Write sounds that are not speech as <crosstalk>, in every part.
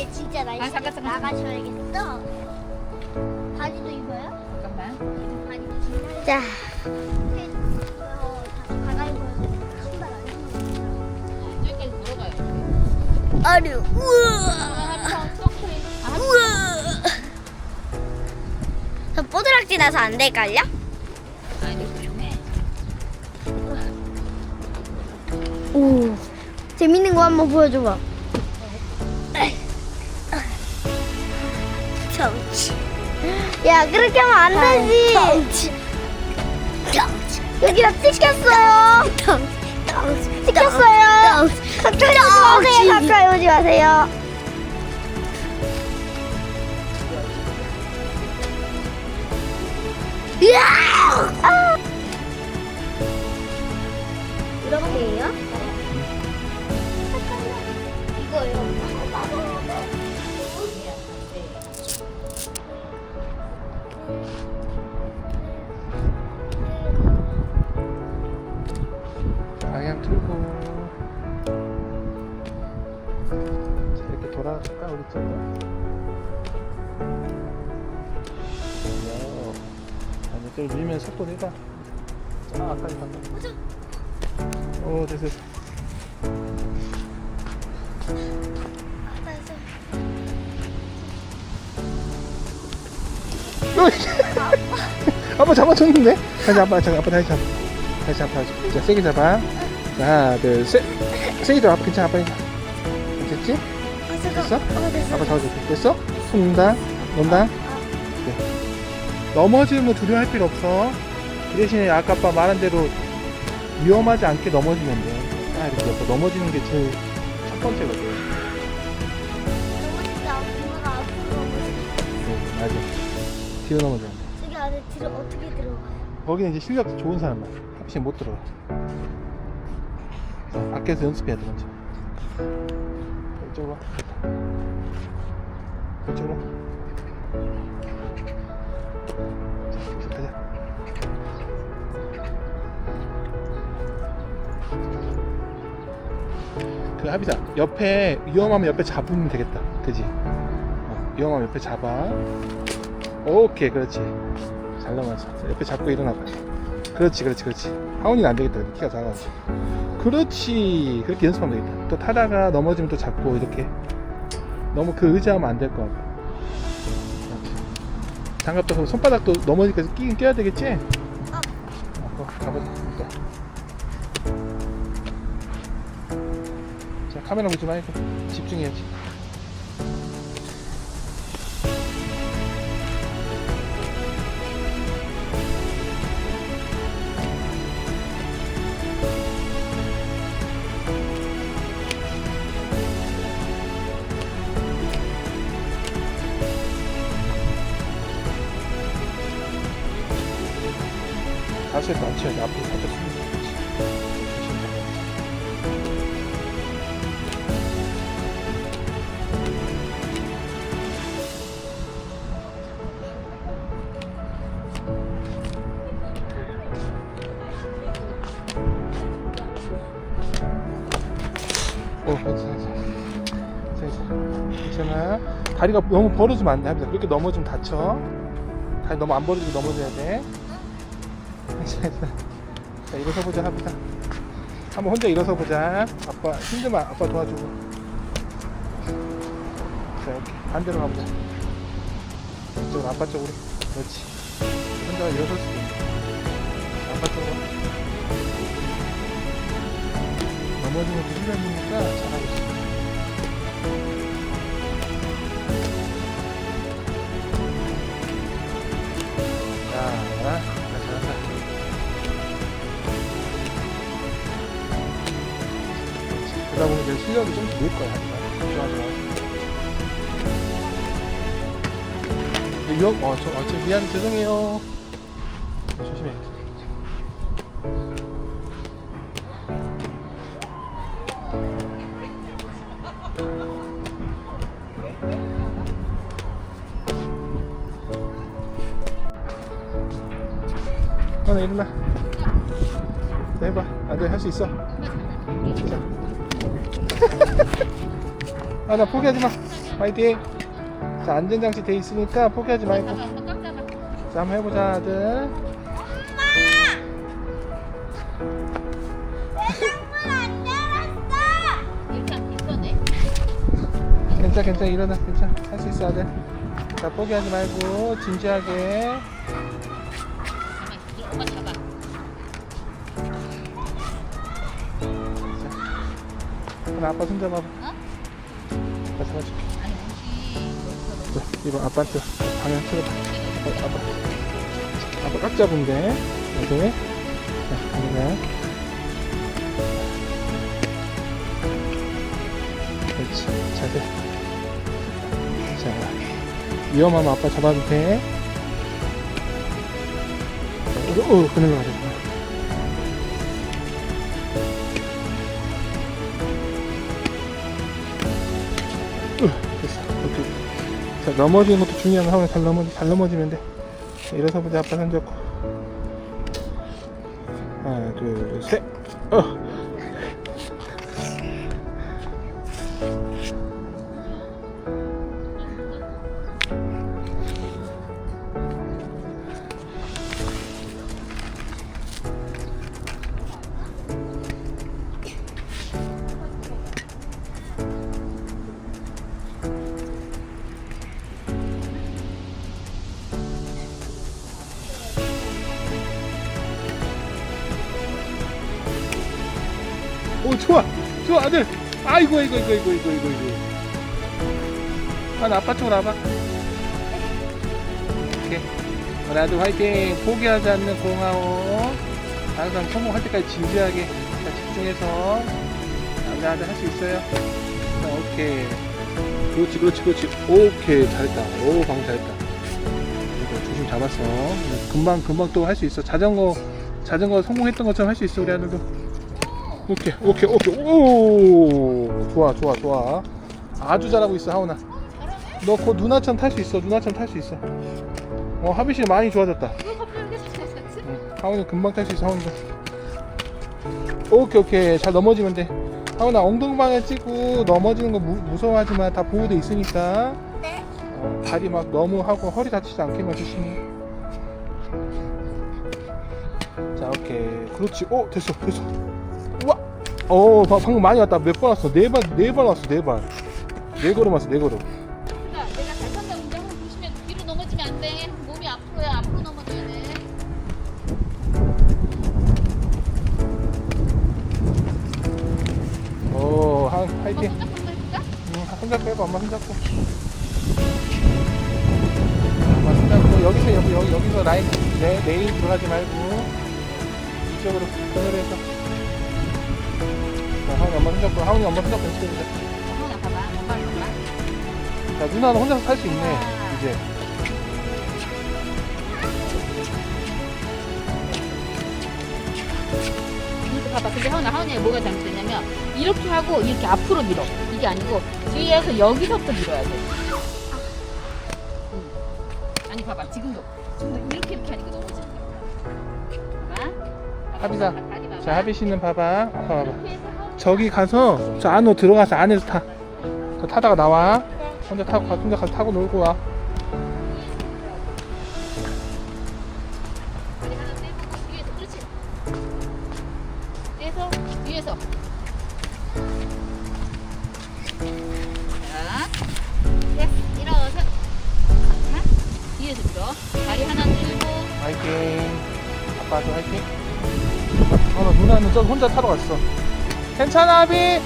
이제 진짜 날씨 아, 잠깐, 잠깐. 나가셔야겠어. 바지도 입어요? 잠깐만. 바지도 진짜. 자, 어. 아류. 우와. 아, 우와. 저 뽀드락지 나서 안 될걸요? 아, 이거 조심해. 오. 재밌는 거 한번 보여줘봐. 정치. 야, 그렇게 하면 안 되지. 정치. 정치. 여기다 찍혔어요. 정치. 찍혔어요. 가까이 오지 마세요. 가까이 오지 마세요. 아! 이렇게요? 좀 밀면 속도 내봐 자 아까지 간다. 오 됐어 됐어. 아빠. 잡아줬는데? 다시 아빠 잠깐 아빠 다시 잡아. 다시 잡아 다시 자 세게 잡아. 자 하나 둘 셋. 세게 잡아 괜찮아 아빠 됐지? 됐어? 아빠 잡아줄게. 됐어? 손다. 논다. 네. 넘어지면 두려워할 필요 없어 그 대신에 아까 아빠 말한 대로 위험하지 않게 넘어지면 돼아 이렇게 아빠 넘어지는 게 제일 첫 번째거든 넘어진다. 엄마가 앞으로 넘어지. 네, 맞아 뒤로 넘어져야 돼 저기 안에 들어 어떻게 들어가요? 거기는 이제 실력 좋은 사람만 합신 못 들어가. 자, 밖에서 연습해야 돼 먼저. 이쪽으로 와. 이쪽으로. 자, 그 하비사 옆에 위험하면 옆에 잡으면 되겠다. 그지? 어, 위험하면 옆에 잡아. 오케이, 그렇지. 잘 넘어졌어. 옆에 잡고 일어나봐. 그렇지, 그렇지, 그렇지. 하온이는 안 되겠다. 키가 작아가지고. 그렇지. 그렇게 연습하면 되겠다. 또 타다가 넘어지면 또 잡고 이렇게. 너무 그 의지하면 안 될 것 같아. 장갑도 손바닥도 넘어지니까 끼긴 껴야 되겠지? 어, 어, 가보자. 카메라 보지 말고 집중해야지. 오, 괜찮아, 괜찮아. 다리가 너무 벌어지면 안 돼. 그렇게 넘어지면 다쳐. 다리 너무 안 벌어지고 넘어져야 돼. 괜찮아. 자, 일어서 보자, 합니다. 한번 혼자 일어서 보자. 아빠, 힘들면 아빠 도와주고. 자, 이렇게 반대로 가보자. 이쪽으로, 아빠 쪽으로. 그렇지. 혼자 일어설 수도 있네. 아빠 쪽으로. 넘어지는 게 훈련이니까 잘하고 있어. 자, 자, 잘한다. 그렇지. 그러다 보면 내 실력이 좀 늘 거야. 좋아, 좋아. 위험, 어, 저, 어, 저 미안, 죄송해요. 조심해. 하나 일어나. 자, 해봐. 안 돼, 할수 있어. 자. 아, 나 포기하지 마. 화이팅 자 안전장치 돼 있으니까 포기하지 말고. 자 한번 해보자 아들 괜찮아 괜찮아. 일어나 괜찮아. 할 수 있어 아들. 자 포기하지 말고 진지하게. 엄마 잡아. 그럼 아빠 손 잡아봐. 어? 아빠 잡아줄게. 아니, 혹시 자, 이거 아빠한테 방향 틀어봐. 어, 아빠. 아빠 꽉 잡으면 돼 오케이. 자 갑니다 그렇지. 자 위험하면 아빠 잡아도 돼. 자, 어, 어 그늘로 가자. 오케이. 자 넘어지는 것도 중요한 거 하면 잘 넘어지 잘 넘어지면 돼. 자, 일어서 보자. 아빠 손 잡고. 하나 둘 셋. 어. 오 좋아. 좋아 아들. 아이고 아이고 아이고 아이고 아이고 아이고 아이고. 하나 아빠 쪽으로 와봐. 오케이. 우리 아들 화이팅. 포기하지 않는 공하오. 항상 성공할 때까지 진지하게 자, 집중해서 우리 아들 할 수 있어요. 자, 오케이. 그렇지 그렇지 그렇지. 오케이. 잘했다. 오 방금 잘했다. 중심 잡았어 금방 금방 또 할 수 있어. 자전거 자전거 성공했던 것처럼 할 수 있어 우리 아들도 오케이 오케이 오케이. 오! 좋아 좋아 좋아. 아주 잘하고 있어 하은아. 너 곧 누나처럼 탈 수 있어 누나처럼 탈 수 있어. 어 하빈 씨 많이 좋아졌다? 응, 하은이 금방 탈 수 있어 하은이도. 오케이 오케이. 잘 넘어지면 돼. 하은아 엉덩방에 찍고 넘어지는 거 무, 무서워하지 마다 보호돼 있으니까. 네. 어, 다리 막 너무 하고 허리 다치지 않게만 조심해 자 오케이. 그렇지. 오 됐어 됐어 어 봐, 방금 많이 왔다 몇 번 왔어 네발네발 왔어 네발네 걸음 왔어 네 걸음 자, 내가 잘 탄다 운전을 보시면 뒤로 넘어지면 안 돼. 몸이 앞으로야. 앞으로 넘어져야 돼. 오 하, 엄마 화이팅 손잡고 한번 해볼까? 응, 손잡고 해봐 엄마 손잡고 엄마 손잡고 여기서 여기, 여기 여기서 라인 내 내일 들어가지 말고 이쪽으로 그늘에서 자 하은이 엄마 손잡고 하은이 엄마 손잡고 연습해보자 엄마 봐봐. 엄마 봐봐. 자 누나는 혼자서 탈수 있네 이제 봐봐. 근데 하은아, 하은이가 뭐가 잘못됐냐면 이렇게 하고 이렇게 앞으로 밀어. 이게 아니고 뒤에서 여기서부터 밀어야 돼. 응. 아니 봐봐. 지금도 지금도 이렇게 이렇게 하니까 넘어지는 거야. 봐봐. 하비사. 자 하빈 씨는 봐봐 아빠 봐봐 저기 가서 저 안으로 들어가서 안에서 타. 저 타다가 나와. 혼자 타고 가, 혼자 가서 타고 놀고 와. 위에서 위에서. 자, 네, 일어서. 하나, 뒤에서 밀어. 다리 하나 들고. 화이팅. 아빠도 화이팅. 어, 나 누나는 저기 혼자 타러 갔어. 괜찮아, 아비?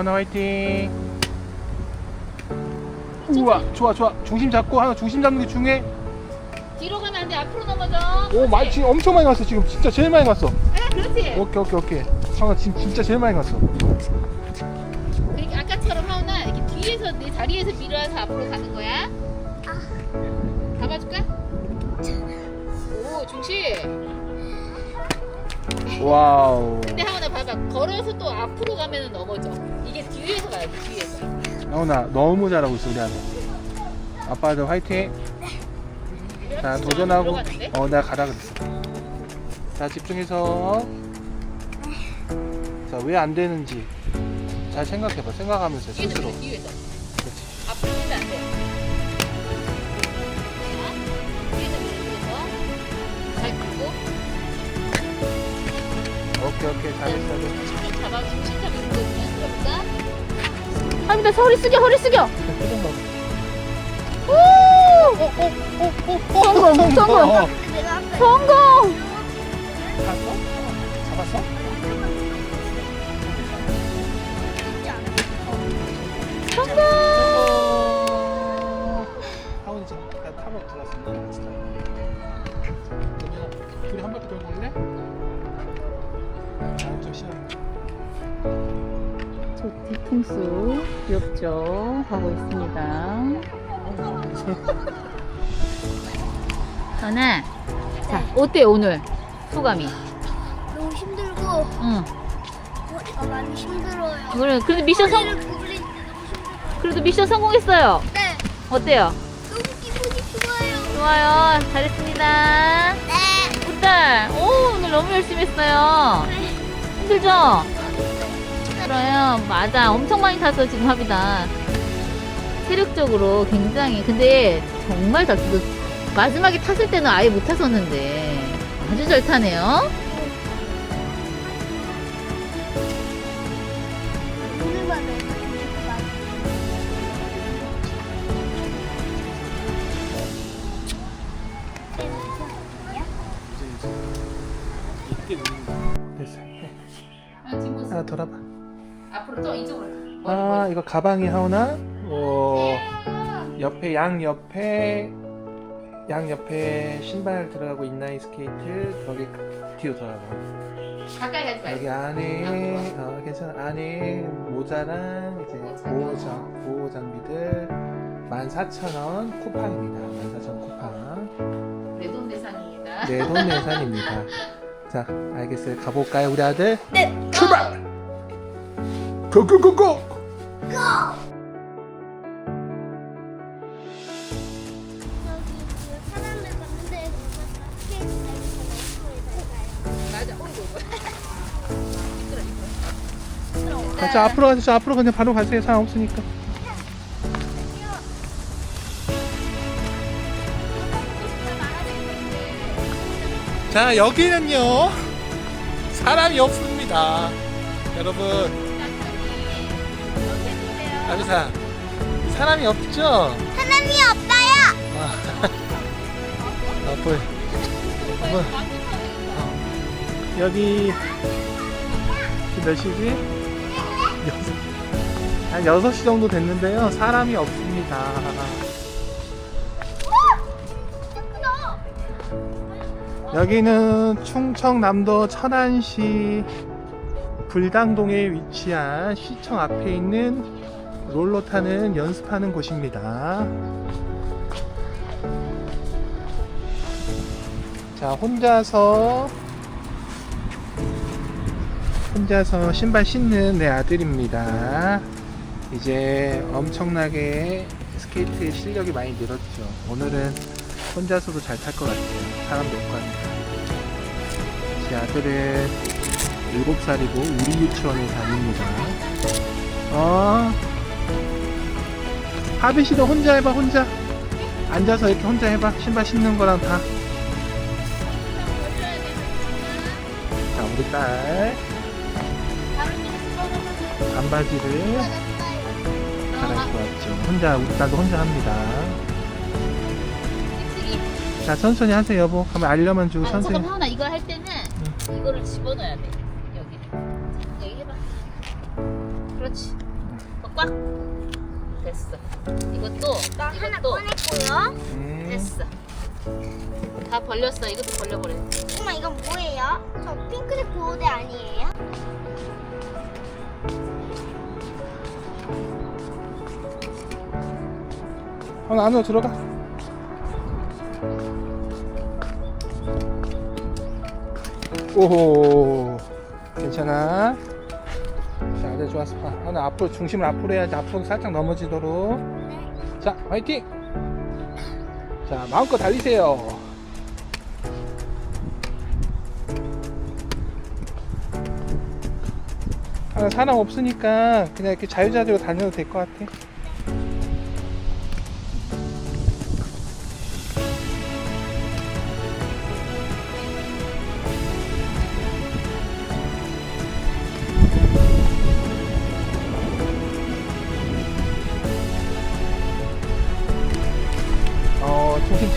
하나 화이팅. 우와, 좋아, 좋아. 중심 잡고 하나 중심 잡는 게 중요해. 뒤로 가면 안 돼. 앞으로 넘어져. 오, 그렇지. 많이 지금 엄청 많이 갔어. 지금 진짜 제일 많이 갔어. 아, 그렇지. 오케이, 오케이, 오케이. 하나 지금 진짜 제일 많이 갔어. 그러니까 아까처럼 하나 앞에서 내 다리에서 밀어서 앞으로 가는 거야. 잡아줄까? 오 중심. 와우. 근데 하원아 봐봐 걸어서 또 앞으로 가면 넘어져. 뒤에서 가야 돼 뒤에서. 나훈아 너무 잘하고 있어 우리 아들. 아빠도 화이팅. 자 도전하고. 들어가는데? 어 내가 가라 그랬어. 자 집중해서. 자 왜 안 되는지 잘 생각해봐. 생각하면서 뒤에서 스스로. 뒤에서. 그렇지. 앞으로 밀면 안 돼. 자, 뒤에서 밀어서 잘 오케이 오케이 잘했어. 중심 잡아 중심 잡고 그냥 들어볼까? 아니다 허리 숙여 허리 숙여. 봐. 성공 성공 어, 내가 아까 성공. 봤어? 잡았어? 성공. 하원이 지금 다 타고 타. 그러면 둘이 한 바퀴 돌고 올래? 나좀 시간. 저 뒤통수 귀엽죠? 하고 있습니다. <laughs> 하나. 자, 어때 오늘 소감이? 너무 힘들고 응. 머리가 많이 힘들어요. 그래, 그래도 미션 성, 머리를 구부리는데 너무 힘들어요. 그래도 미션 성공했어요. 네, 어때요? 너무 기분이 좋아요. 좋아요. 잘했습니다. 네. 우리 딸, 오, 오늘 너무 열심히 했어요. 힘들죠? 힘들어요. 맞아. 엄청 많이 타서 지금 합니다. 체력적으로 굉장히. 근데 정말 잘 타서 마지막에 탔을 때는 아예 못 탔었는데 아주 잘 타네요. 됐어. 해. 하나 돌아봐. 앞으로 또 이쪽으로. 아 이거 가방이 하오나? 오 옆에 양 옆에 양 옆에 신발 들어가고 인라인 스케이트 거기 뒤로 돌아가. 가까이 가지 말고. 여기 안에 어, 괜찮아 안에 모자랑 이제 보호 장 보호 장비들 14,000원 쿠팡입니다. 14,000원 쿠팡. 내돈 내산입니다. 내돈 내산입니다. <laughs> 자 알겠어요. 가볼까요 우리 아들? 네. 출발! 고고고고! 저기 그 사람들 봤는데 스케이트 타기 맞아. 어이구. 미끄러, 미끄러. 자, 자 앞으로 가세요. 저 앞으로 그냥 바로 가세요. 사람 없으니까. 자 여기는요 사람이 없습니다. 여러분 아비사 사람이 없죠? 사람이 없어요. <laughs> 아 보여. 뭐, 여기 지금 몇 시지? 여섯 한 6시 정도 됐는데요. 사람이 없습니다. 여기는 충청남도 천안시 불당동에 위치한 시청 앞에 있는 롤러 타는 연습하는 곳입니다. 자, 혼자서 혼자서 신발 신는 내 아들입니다. 이제 엄청나게 스케이트 실력이 많이 늘었죠. 오늘은 혼자서도 잘 탈 것 같아요. 사람도 없고 하니까. 제 아들은 7살이고 우리 유치원에 다닙니다. 어. 하비 씨도 혼자 해봐, 혼자. 앉아서 이렇게 혼자 해봐. 신발 신는 거랑 다. 자, 우리 딸. 반바지를 갈아입고 왔죠. 혼자, 우리 딸도 혼자 합니다. 자, 천천히 하세요, 여보. 하면 알려만 주고 아, 천천히. 하나 이거 할 때는 이거를 집어넣어야 돼. 여기. 여기 해봐. 그렇지. 어, 꽉. 됐어. 이것도 나 하나 이것도 꺼냈고요. 음. 됐어. 다 벌렸어. 이것도 벌려버려. 엄마 이건 뭐예요? 저 핑크색 보호대 아니에요? 하나 안으로 들어가. 오호. 괜찮아. 좋았어. 아, 하나 앞으로 중심을 앞으로 해야지. 앞으로 살짝 넘어지도록. 자, 화이팅! 자, 마음껏 달리세요. 아, 사람 없으니까 그냥 이렇게 자유자재로 다녀도 될 것 같아.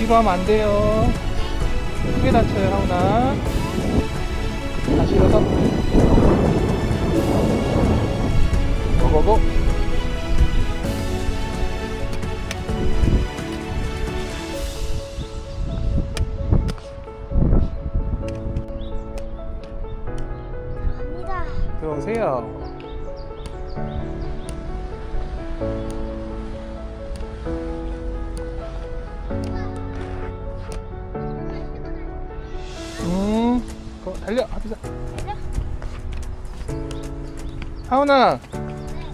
뒤로 하면 안 돼요. 크게 다쳐요, 하우나. 다시 일어서. 고고고. 갑니다. 들어오세요. 하은아,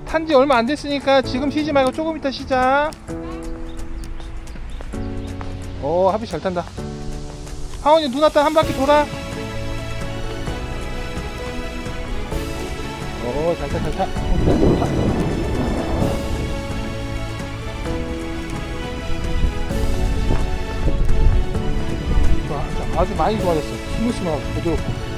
탄지 얼마 안 됐으니까 지금 쉬지 말고 조금 이따 쉬자. 오, 하비 잘 탄다. 하은이 눈 왔다 한 바퀴 돌아. 오, 잘 타, 잘 타. 어, 타. 좋아, 자, 아주 많이 좋아졌어. 스무스하고 부드럽고.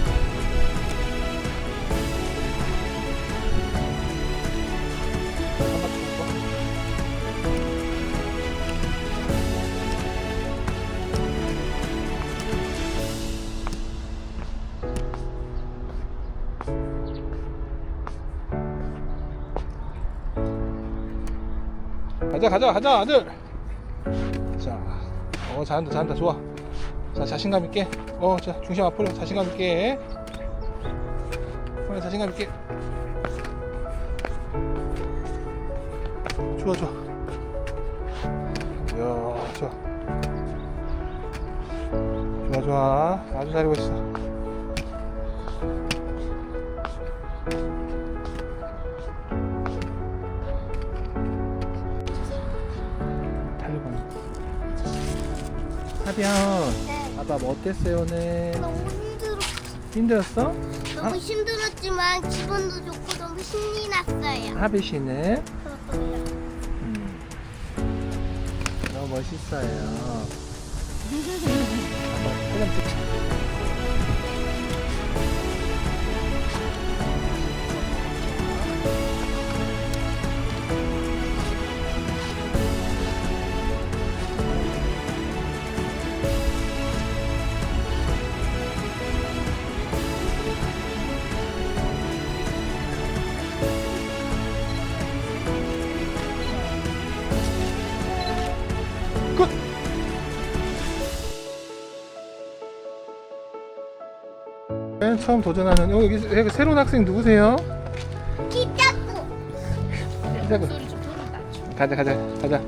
가자, 가자, 가자, 아들. 자, 어, 잘한다, 잘한다, 좋아. 자, 자신감 있게. 어, 자, 중심 앞으로 자신감 있게. 어, 자신감 있게. 좋아, 좋아. 이야, 좋아. 좋아, 좋아. 아주 잘하고 있어. 하비야, 네. 아빠 뭐 어땠어요 오늘? 너무 힘들어. 힘들었어? 너무 힘들었지만 기분도 좋고 너무 신이 났어요. 하비 씨는 음, 너무 멋있어요. 아빠 사진 찍자. 처음 도전하는 어, 여기, 여기 새로운 학생 누구세요? 좀 소리 낮춰. 가자 가자 가자.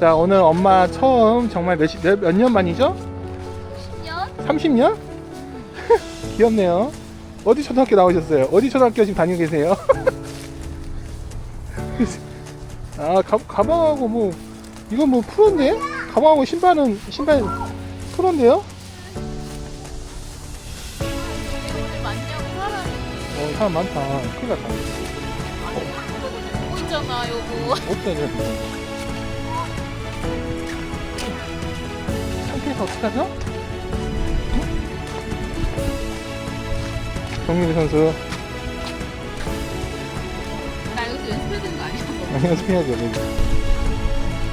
자 오늘 엄마 처음 정말 몇몇 년 만이죠? 10년 30년? 귀엽네요. 어디 초등학교 나오셨어요? 어디 초등학교 지금 다니고 계세요? <laughs> 아 가, 가방하고 뭐 이건 뭐 프로인데? 가방하고 신발은 신발 프로인데요? 사람 많다. 큰일 났다. 혼자나 요거. 어쩌죠? 상태에서 어떡하죠? 정민이 선수 나 여기서 연습해야 되는 거 아니야? 많이 연습해야죠. 그래도.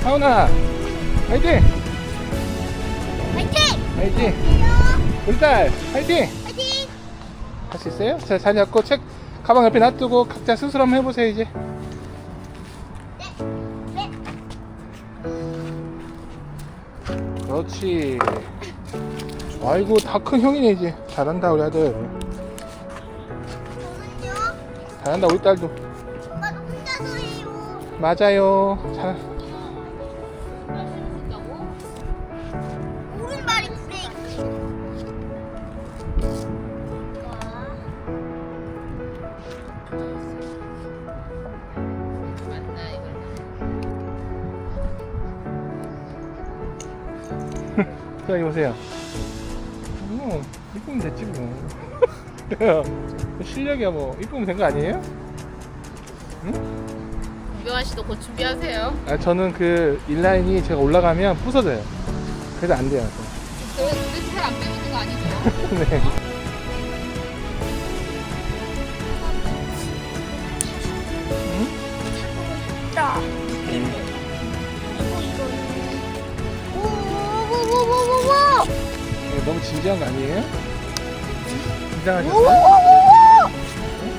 하은아, 화이팅! 화이팅! 화이팅! 우리 딸, 화이팅! 할 수 있어요? 자, 자리 잡고 책 가방 옆에 놔두고 각자 스스로 한번 해보세요 이제. 네. 그렇지. 아이고 다 큰 형이네 이제. 잘한다 우리 아들. 잘한다 우리 딸도. 맞아요. 잘. 자, 여기 보세요. 뭐, 이쁘면 됐지, 뭐. 야, <laughs> 실력이야, 뭐. 이쁘면 된 거 아니에요? 김병환 씨도 곧 준비하세요. 아, 저는 그 인라인이 제가 올라가면 부서져요. 그래서 안 돼요. 저 근데 잘안 배우는 거 아니죠? <laughs> 네. 진지한 거 아니에요? 긴장하셨어요? 오오오오오.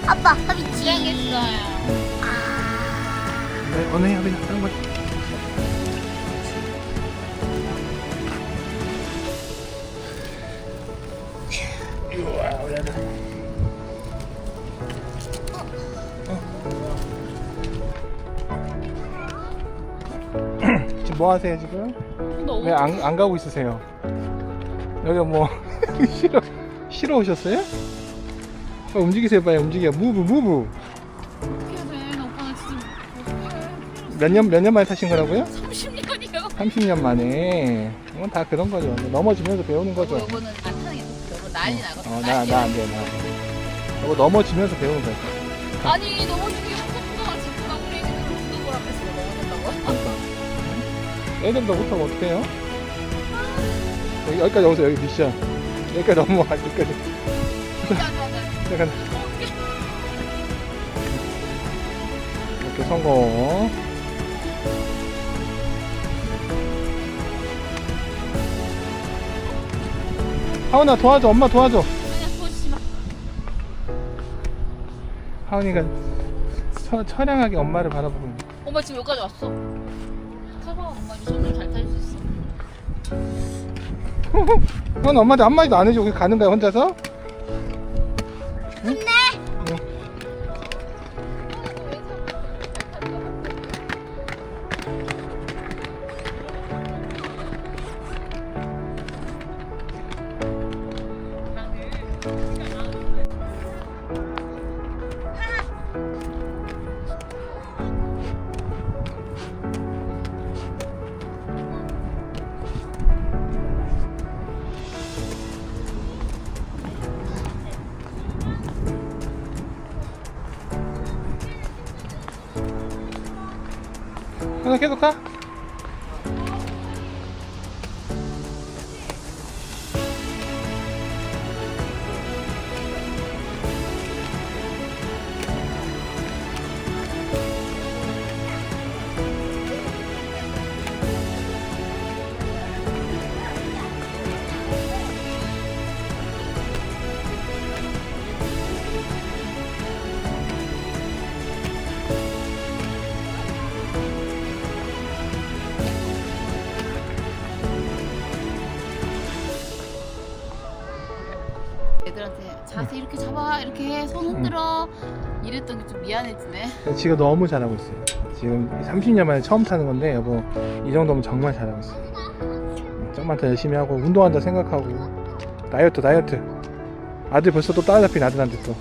아빠, 지행했어. 지행했어요. 아. 네, 어느 해, 어느 해, 다른 거. 지금 뭐 하세요, 지금? 왜 안 안 가고 있으세요? 여기 뭐 쉬러 쉬러 오셨어요? 어, 움직이세요, 빨리 움직여. 무브, 무브. 몇 년 몇 년 만에 타신 거라고요? 30년이요. 30년 만에. 이건 다 그런 거죠. 넘어지면서 배우는 거죠. 이거는 안 타는 게 이거 난리 나거든. 어, 나, 나 안 돼, 나. 이거 넘어지면서 배우는 거야. 아니 넘어지는 게 무섭구나. 지금 나 우리 애기들 죽어보라 했어. 넘어진다고. 애들도 못하고 어떡해요? 여기, 여기까지 오세요, 여기 미션. 여기까지 넘어와, 여기까지. 잠깐. 이렇게 성공. 하은아 도와줘, 엄마 도와줘. 하은이가 처, 처량하게 엄마를 바라보고 있는. 엄마 지금 여기까지 왔어. 타봐 엄마 점점 잘. 하은 엄마한테 한마디도 안 해주고 가는 거야 혼자서? 계속 가. 애들한테 자세 이렇게 잡아 이렇게 해, 손 흔들어 이랬더니 좀 미안해지네. 지금 너무 잘하고 있어요. 지금 30년 만에 처음 타는 건데 여보 이 정도면 정말 잘하고 있어요. 좀만 더 열심히 하고 운동한다 생각하고 다이어트 다이어트. 아들 벌써 또 따라잡힌 아들한테 또.